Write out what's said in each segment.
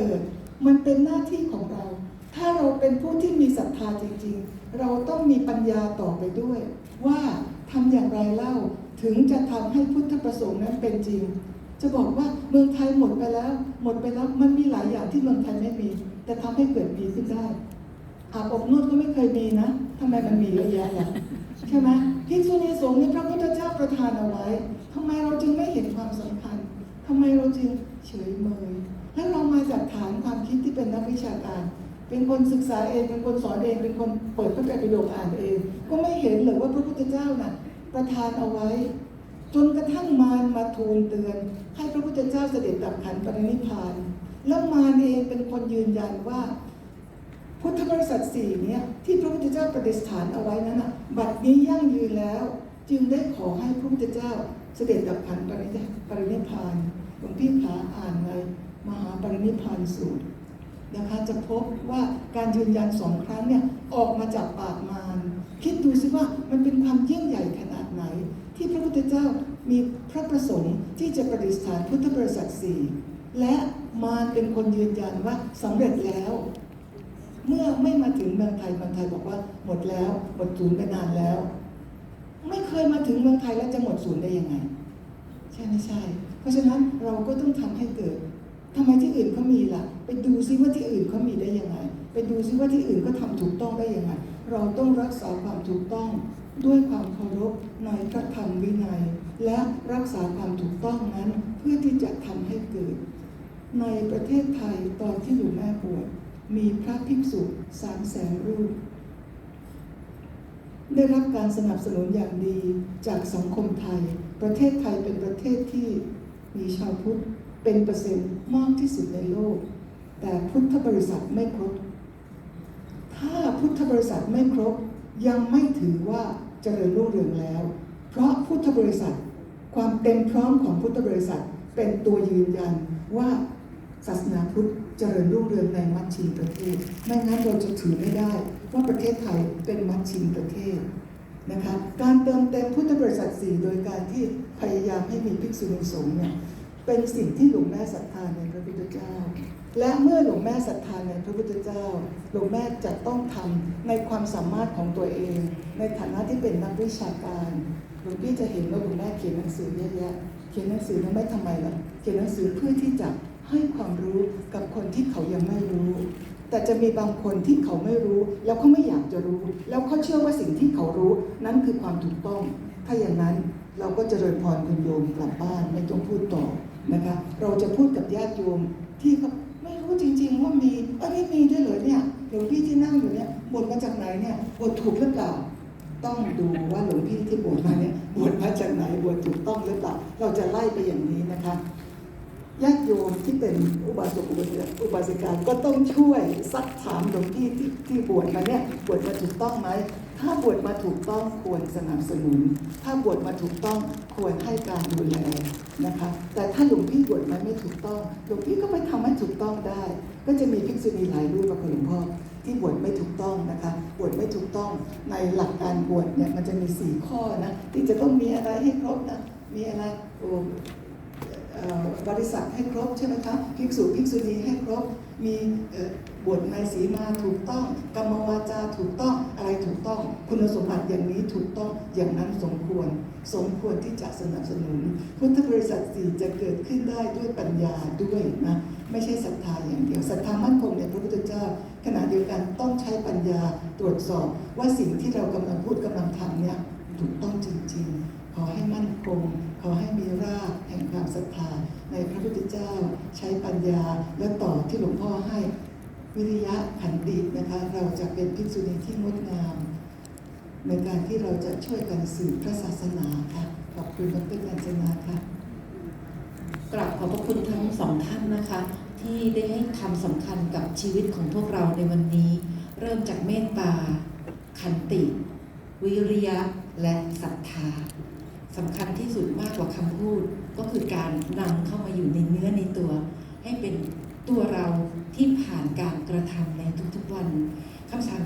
กิด มันเป็นหน้าที่ของเรา ถ้าเราเป็นผู้ที่มีศรัทธาจริงๆ เราต้องมีปัญญาต่อไปด้วย ว่าทำอย่างไรเล่าถึงจะทำให้พุทธประสงค์นั้นเป็นจริง จะบอกว่าเมืองไทยหมดไปแล้ว หมดไปแล้วมันมีหลายอย่างที่เมืองไทยไม่มี แต่ทำให้เกิดมีขึ้นได้อาบอบนวดก็ไม่เคยมีนะทำไมมันมีเยอะแยะล่ะใช่ไหมภิกษุณีสงฆ์นี่พระพุทธเจ้าประทานเอาไว้ทำไมเราจึงไม่เห็นความสำคัญทำไมเราจึงเฉยเมยานความคิดที่เป็นนักวิชาการ เป็นคนศึกษาเอง เป็นคนสอนเอง เป็นคนเปิดพระไตรปิฎกอ่านเอง ก็ไม่เห็นเลยว่าพระพุทธเจ้าน่ะประทานเอาไว้ จนกระทั่งมารมาทูลเตือน ให้พระพุทธเจ้าเสด็จดับขันปรินิพานแล้วมารเองเป็นคนยืนยันว่า พุทธบริษัทสี่เนี่ยที่พระพุทธเจ้าประดิษฐานเอาไว้นั้นนะบัดนี้ยั่งยืนแล้ว จึงได้ขอให้พระพุทธเจ้าเสด็จดับขันปรินิพานหลวงพี่ขาอ่านใน มหาปรินิพานสูตรนะคะจะพบว่าการยืนยันสองครั้งเนี่ยออกมาจากปากมารคิดดูสิว่ามันเป็นความยิ่งใหญ่ขนาดไหน ที่พระพุทธเจ้ามีพระประสงค์ที่จะประดิษฐานพุทธบริษัทสี่และมารเป็นคนยืนยันว่าสำเร็จแล้ว เมื่อไม่มาถึงเมืองไทยเมืองไทยบอกว่าหมดแล้วหมดศูนย์ไปนานแล้ว ไม่เคยมาถึงเมืองไทยแล้วจะหมดศูนย์ได้ยังไง ใช่ไม่ใช่ เพราะฉะนั้นเราก็ต้องทำให้เกิด ทำไมที่อื่นเขามีล่ะ ไปดูซิว่าที่อื่นเขามีได้ยังไง ไปดูซิว่าที่อื่นก็ทำถูกต้องได้ยังไง เราต้องรักษาความถูกต้อง ด้วยความเคารพในพระธรรมวินัย และรักษาความถูกต้องนั้น เพื่อที่จะทำให้เกิด ในประเทศไทยตอนที่อยู่แม่บวชมีพระภิกษุสามแสนรูป ได้รับการสนับสนุนอย่างดีจากสังคมไทย ประเทศไทยเป็นประเทศที่มีชาวพุทธ เป็นเปอร์เซ็นต์มากที่สุดในโลก แต่พุทธบริษัทไม่ครบ ถ้าพุทธบริษัทไม่ครบ ยังไม่ถือว่าเจริญรุ่งเรืองแล้ว เพราะพุทธบริษัทความเต็มพร้อมของพุทธบริษัทเป็นตัวยืนยันว่าศาสนาพุทธเจริญรุ่งเรืองในมัชชิมประเทศ ไม่งั้นเราจะถือไม่ได้ว่าประเทศไทยเป็นมัชชิมประเทศนะคะการเติมเต็มพุทธบริษัทสี่โดยการที่พยายามให้มีภิกษุณีสงฆ์เนี่ย เป็นสิ่งที่หลวงแม่ศรัทธาในพระพุทธเจ้า และเมื่อหลวงแม่ศรัทธาในพระพุทธเจ้า หลวงแม่จะต้องทำในความสามารถของตัวเอง ในฐานะที่เป็นนักวิชาการ หลวงพี่จะเห็นว่าหลวงแม่เขียนหนังสือเยอะแยะ เขียนหนังสือนั้นไม่ทำไมล่ะ เขียนหนังสือเพื่อที่จะให้ความรู้กับคนที่เขายังไม่รู้ แต่จะมีบางคนที่เขาไม่รู้ แล้วเขาไม่อยากจะรู้ แล้วเขาเชื่อว่าสิ่งที่เขารู้ นั้นคือความถูกต้อง ถ้าอย่างนั้นเราก็เริญพรคุณโยมกลับบ้านไม่ต้องพูดต่อ นะคะเราจะพูดกับญาติโยมที่เขาไม่รู้จริง ๆ ว่ามีอ้ยไม่มีด้วยเหรอเนี่ยหลวงพี่ที่นั่งอยู่เนี่ยบวชมาจากไหนเนี่ยบวชถูกหรือเปล่าต้องดูว่าหลวงพี่ที่บวชมาเนี่ยบวชมาจากไหนบวชถูกต้องหรือเปล่าเราจะไล่ไปอย่างนี้นะคะญาติโยมที่เป็นอุบาสกอุบาสิกาอุบาสิกาก็ต้องช่วยซักถามหลวงพี่ที่ที่บวชมาเนี่ยบวชมาถูกต้องไหม ถ้าบวชมาถูกต้องควรสนับสนุน ถ้าบวชมาถูกต้องควรให้การดูแลนะคะ แต่ถ้าหลวงพี่บวชมาไม่ถูกต้อง หลวงพี่ก็ไปทำให้ถูกต้องได้ ก็จะมีภิกษุณีหลายรูปกับหลวงพ่อที่บวชไม่ถูกต้องนะคะบวชไม่ถูกต้องในหลักการบวชเนี่ยมันจะมีสี่ข้อนะที่จะต้องมีอะไรให้ครบนะ มีอะไรโอ้บริษัทให้ครบใช่ไหมคะภิกษุภิกษุณีให้ครบ มีเอ่อ บวชในสีมาถูกต้อง กรรมวาจาถูกต้องอะไรถูกต้อง คุณสมบัติอย่างนี้ถูกต้องอย่างนั้นสมควร สมควรที่จะสนับสนุน พุทธบริษัทสี่จะเกิดขึ้นได้ด้วยปัญญาด้วยนะไม่ใช่ศรัทธาอย่างเดียวศรัทธามั่นคงในพระพุทธเจ้า ขณะเดียวกันต้องใช้ปัญญาตรวจสอบ ว่าสิ่งที่เรากำลังพูดกำลังทำเนี่ยถูกต้องจริง ๆ ขอให้มั่นคง ขอให้มีรากแห่งความศรัทธาในพระพุทธเจ้า ใช้ปัญญาและต่อที่หลวงพ่อให้ วิริยะขันตินะคะเราจะเป็นภิกษุณีที่งดงาม ในการที่เราจะช่วยกันสืบพระศาสนาค่ะขอบคุณดรกัญจนาค่ะกราบขอบพระคุณทั้งสองท่านนะคะ ที่ได้ให้คำสำคัญกับชีวิตของพวกเราในวันนี้ เริ่มจากเมตตา ขันติ วิริยะและศรัทธาสำคัญที่สุดมากกว่าคำพูด ก็คือการนำเข้ามาอยู่ในเนื้อในตัว ให้เป็นตัวเรา ที่ผ่านการกระทำในทุกๆวันคำถาม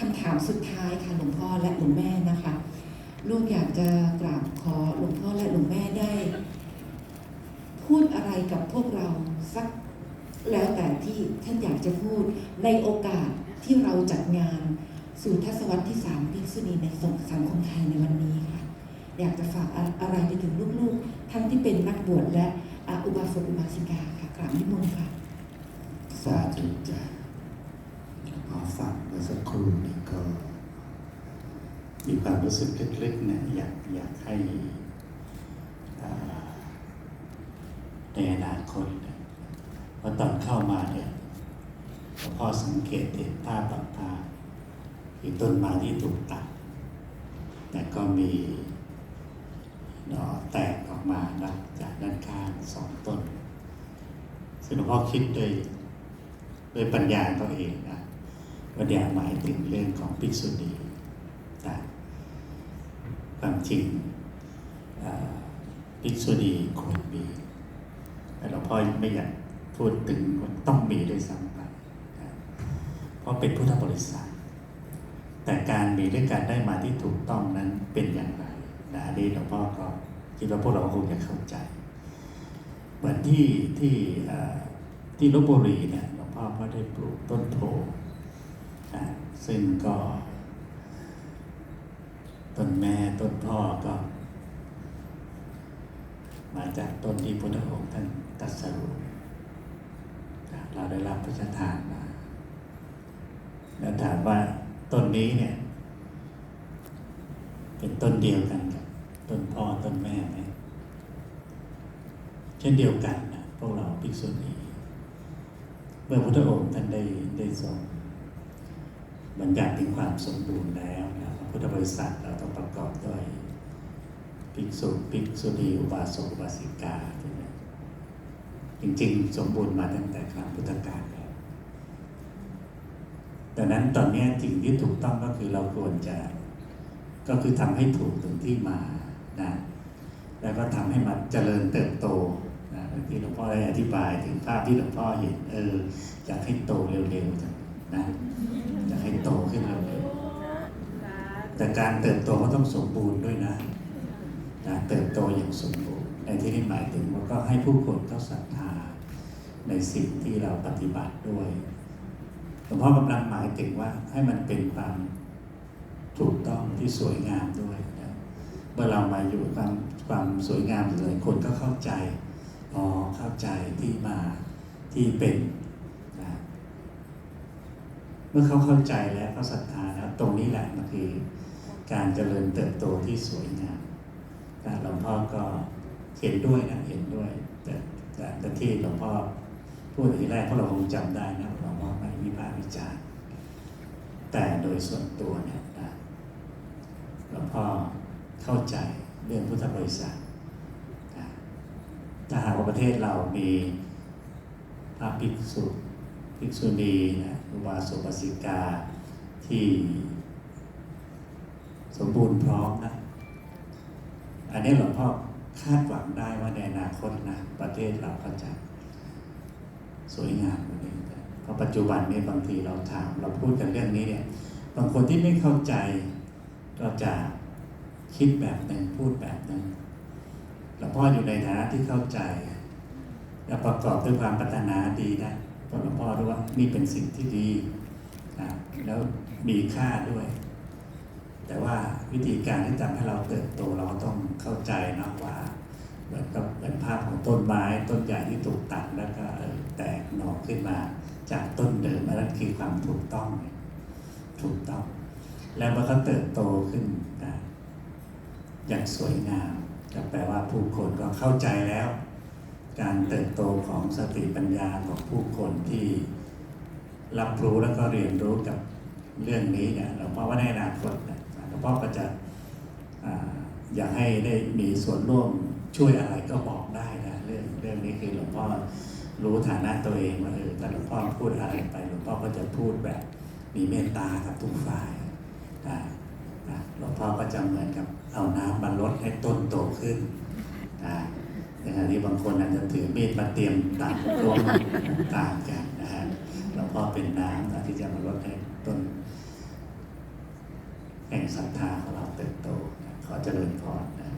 คำถามสุดท้ายค่ะหลวงพ่อและหลวงแม่นะคะลูกอยากจะกราบขอหลวงพ่อและหลวงแม่ได้ พูดอะไรกับพวกเราสักแล้วแต่ที่ท่านอยากจะพูดในโอกาสที่เราจัดงานสู่ทศวรรษที่3ภิกษุณีในสังคมไทยในวันนี้ค่ะ อยากจะฝากอะไรไปถึงลูกๆ ทั้งที่เป็นนักบวชและอาอุบาสกอุบาสิกาค่ะกราบนิมนต์ค่ะ สาธุจ้ะพอฟังเมื่อสักครู่นี้ก็ มีความรู้สึกเล็กๆเนี่ยอยากอยากให้ในอนาคตเนี่ยพราะตอนเข้ามาเนี่ยพ่อสังเกตเห็นภาพบางภาพคือต้นไม้ที่ถูกตัด แต่ก็มีหน่อแตกออกมานะจากด้านข้างสองต้นซึ่งหลวงพ่อคิดโดย โดยปัญญาตัวเองนะว่าเนี่ยหมายถึงเรื่องของภิกษุณีนะความจริงเอ่อภิกษุณีควรมีแต่หลวงพ่อไม่อยากพูดถึงว่าต้องมีด้วยซ้ำไปนะเพราะเป็นพุทธบริษัท แต่การมีด้วยการได้มาที่ถูกต้องนั้นเป็นอย่างไรนะนนี้หลวงพ่อก็คิดว่าพวกเราคงจะเข้าใจ เหมือนที่ที่ที่ลบบุรีเนี่ย พ่อก็ได้ปลูกต้นโพซึ่งก็ต้นแม่ต้นพ่อก็ มาจากต้นที่พุทธองค์ท่านตรัสรู้เราได้รับพระราชทานมาแล้วถามว่าต้นนี้เนี่ย เป็นต้นเดียวกันกับต้นพ่อต้นแม่ไหมเช่นเดียวกันนะพวกเราภิกษุณี เมื่อพระพุทธองค์ท่านได้ได้ทรงบัญญัติถึงความสมบูรณ์แล้วนะพระพุทธบริษัทเราต้องประกอบด้วยภิกษุภิกษุณีอุบาสกอุบาสิกาใช่ไหมจริงๆ สมบูรณ์มาตั้งแต่ครั้งพุทธกาลแล้วดังนั้นตอนนี้สิ่งที่ถูกต้องก็คือเราควรจะก็คือทำให้ถูกถึงที่มานะแล้วก็ทำให้มันเจริญเติบโต ที่หลวงพ่อได้อธิบายถึงภาพที่หลวงพ่อเห็นเอออยากให้โตเร็วๆจังนะอยากให้โตขึ้นเร็วๆแต่การเติบโตก็ต้องสมบูรณ์ด้วยนะนะเติบโตอย่างสมบูรณ์ในที่นี้หมายถึงว่าก็ให้ผู้คนเขาศรัทธาในสิ่งที่เราปฏิบัติด้วยหลวงพ่อกำลังหมายถึงว่าให้มันเป็นความถูกต้องที่สวยงามด้วยนะเมื่อเรามาอยู่ความความสวยงามเลยคนก็เข้าใจ อ๋อเข้าใจที่มาที่เป็นนะเมื่อเขาเข้าใจแล้วเขาศรัทธาแล้วตรงนี้แหละมันคือการเจริญเติบโตที่สวยงามนะหลวงพ่อก็เห็นด้วยนะเห็นด้วย แต่แต่ที่หลวงพ่อพูดทีแรกเพราะเราคงจำได้นะหลวงพ่อไม่วิพากษ์วิจารณ์แต่โดยส่วนตัวเนี่ยนะหลวงพ่อเข้าใจเรื่องพุทธบริษัท ถ้าหากว่าประเทศเรามีพระภิกษุภิกษุณีนะอุบาสกอุบาสิกาที่สมบูรณ์พร้อมนะ อันนี้หลวงพ่อคาดหวังได้ว่าในอนาคตนะประเทศเราก็จะสวยงามกว่านี้เพราะปัจจุบันนี้บางทีเราถามเราพูดกันเรื่องนี้เนี่ย บางคนที่ไม่เข้าใจก็จะคิดแบบหนึ่งพูดแบบหนึ่ง หลวงพ่ออยู่ในฐานะที่เข้าใจและประกอบด้วยความปรารถนาดีนะเพราะหลวงพ่อรู้ว่านี่เป็นสิ่งที่ดีนะแล้วมีค่าด้วย แต่ว่าวิธีการที่ทำให้เราเติบโตเราต้องเข้าใจนะว่าเหมือนกับเป็นภาพของต้นไม้ต้นใหญ่ที่ถูกตัดแล้วก็แตกหน่อขึ้นมา จากต้นเดิมนั้นคือความถูกต้อง ถูกต้อง แล้วมันก็เติบโตขึ้นนะอย่างสวยงาม ก็แปลว่าผู้คนก็เข้าใจแล้ว การเติบโตของสติปัญญาของผู้คนที่รับรู้แล้วก็เรียนรู้กับเรื่องนี้เนี่ยหลวงพ่อว่าในอนาคตเนี่ยหลวงพ่อก็จะอยากให้ได้มีส่วนร่วมช่วยอะไรก็บอกได้นะเรื่องเรื่องนี้คือหลวงพ่อรู้ฐานะตัวเองว่าเออถ้าหลวงพ่อพูดอะไรไปหลวงพ่อก็จะพูดแบบมีเมตตากับทุกฝ่ายหลวงพ่อก็จะเหมือนกับ เอาน้ำมาลดให้ต้นโตขึ้นนะในขณะที่บางคนอาจจะถือมีดมาเตรียมตัดต้นต่างกันนะฮะหลวงพ่อเป็นน้ำนะที่จะมาลดให้ต้นแห่งศรัทธาของเราเติบโตขอเจริญพรนะ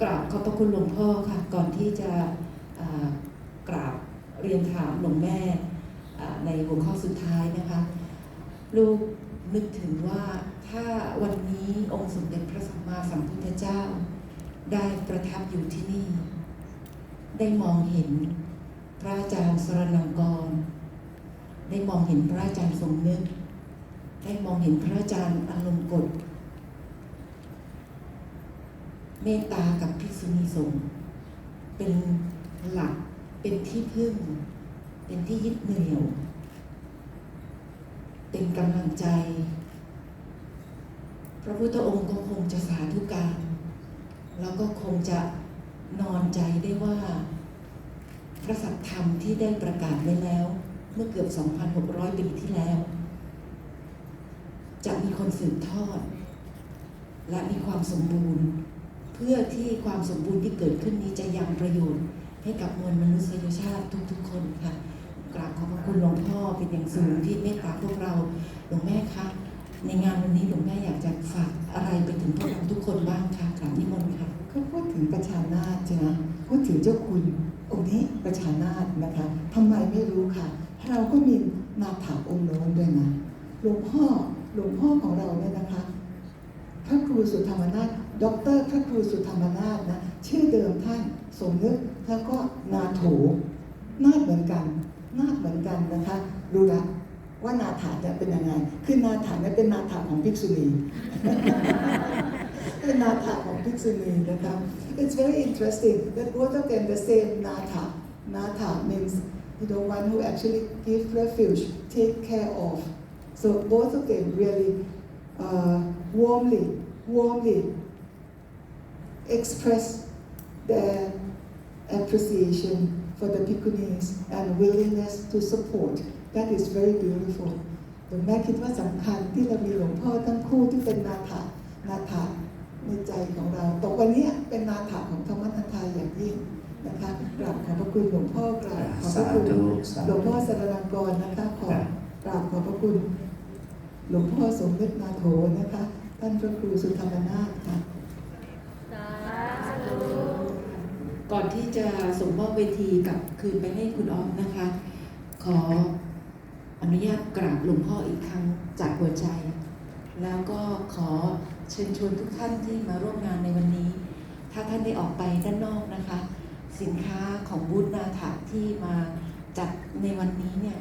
กราบขอบพระคุณหลวงพ่อค่ะ ก่อนที่จะอ่ากราบเรียนถามหลวงแม่ในหัวข้อสุดท้ายนะคะ ลูกนึกถึงว่าถ้าวัน นี้องค์สมเด็จพระสัมมาสัมพุทธเจ้า ได้ประทับอยู่ที่นี่ ได้มองเห็นพระอาจารย์สรนังกร ได้มองเห็นพระอาจารย์ทรงนึก ได้มองเห็นพระอาจารย์อารมณ์กฎเมตตากับภิกษุณีสงฆ์เป็นหลักเป็นที่พึ่ง เป็นที่ยึดเหนี่ยว เป็นกำลังใจ พระพุทธองค์ก็คงจะสาธุการ แล้วก็คงจะนอนใจได้ว่า พระสัทธรรมที่ได้ประกาศไว้แล้ว เมื่อเกือบ 2,600 ปีที่แล้ว จะมีคนสืบทอด และมีความสมบูรณ์ เพื่อที่ความสมบูรณ์ที่เกิดขึ้นนี้จะยังประโยชน์ ให้กับมวลมนุษยชาติทุกๆ คนค่ะกราบขอบพระคุณหลวงพ่อเป็นอย่างสูงที่เมตตาพวกเราหลวงแม่คะ ในงานวันนี้หลวงแม่อยากจะฝากอะไรไปถึงพวกเราทุกคนบ้างคะกราบนิมนต์ค่ะก็พูดถึงประชานาถใช่ไหมพูดถึงเจ้าคุณองค์นี้ประชานาถนะคะทำไมไม่รู้ค่ะ เราก็มีนาถาองค์โน้นด้วยนะหลวงพ่อหลวงพ่อของเราเนี่ยนะคะพระครูสุธรรมนาถด็อกเตอร์พระครูสุธรรมนาถนะชื่อเดิมท่านสมนึกแล้วก็นาโถนาถเหมือนกัน นาถเหมือนกันนะคะรู้ละ ว่านาถาเนี่ยเป็นยังไง คือนาถาเนี่ยเป็นนาถาของภิกษุณี เป็นนาถาของภิกษุณีนะคะ It's very interesting that both of them the same natha. Natha means the one who actually give refuge, take care of. So both of them really uh, warmly, warmly express their appreciation for the Bhikkhunis and willingness to support. That is very beautiful. หลวงแม่คิดว่าสำคัญที่เรามีหลวงพ่อทั้งคู่ที่เป็นนาถานาถาในใจของเราตกวันนี้เป็นนาถาของธรรมนันทายอย่างยิ่งนะคะกราบขอบพระคุณหลวงพ่อกราบขอบพระคุณสาธุสาธุหลวงพ่อสรนังกรนะคะขอกราบขอบพระคุณ หลวงพ่อสมนึกนาโถนะคะ ท่านพระครูสุธรรมนาถค่ะก่อนที่จะส่งมอบเวทีกลับคืนไปให้คุณออฟนะคะ ขอ อนุญาตกราบหลวงพ่ออีกครั้งจากหัวใจ แล้วก็ขอเชิญชวนทุกท่านที่มาร่วมงานในวันนี้ ถ้าท่านได้ออกไปด้านนอกนะคะ สินค้าของบูธนาถาที่มาจัดในวันนี้เนี่ย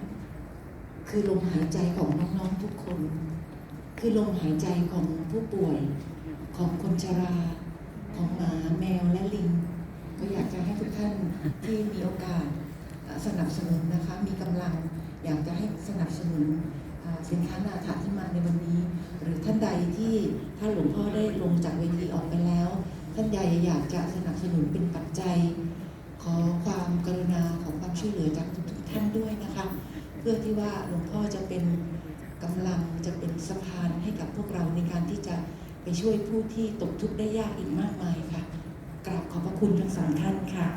คือลมหายใจของน้องๆทุกคน คือลมหายใจของผู้ป่วยของคนชรา ของหมาแมวและลิง ก็อยากจะให้ทุกท่านที่มีโอกาสสนับสนุนนะคะมีกำลัง อยากจะให้สนับสนุนเอ่อสินค้านาถาที่มาในวันนี้ หรือท่านใดที่ถ้าหลวงพ่อได้ลงจากเวทีออกไปแล้ว ท่านใดอยากจะสนับสนุนเป็นปัจจัย ขอความกรุณาของความช่วยเหลือจากทุกท่านด้วยนะคะเพื่อที่ว่าหลวงพ่อจะเป็นกำลังจะเป็นสะพานให้กับพวกเราในการที่จะไปช่วยผู้ที่ตกทุกข์ได้ยากอีกมากมายค่ะกราบขอบพระคุณทั้งสองท่านค่ะ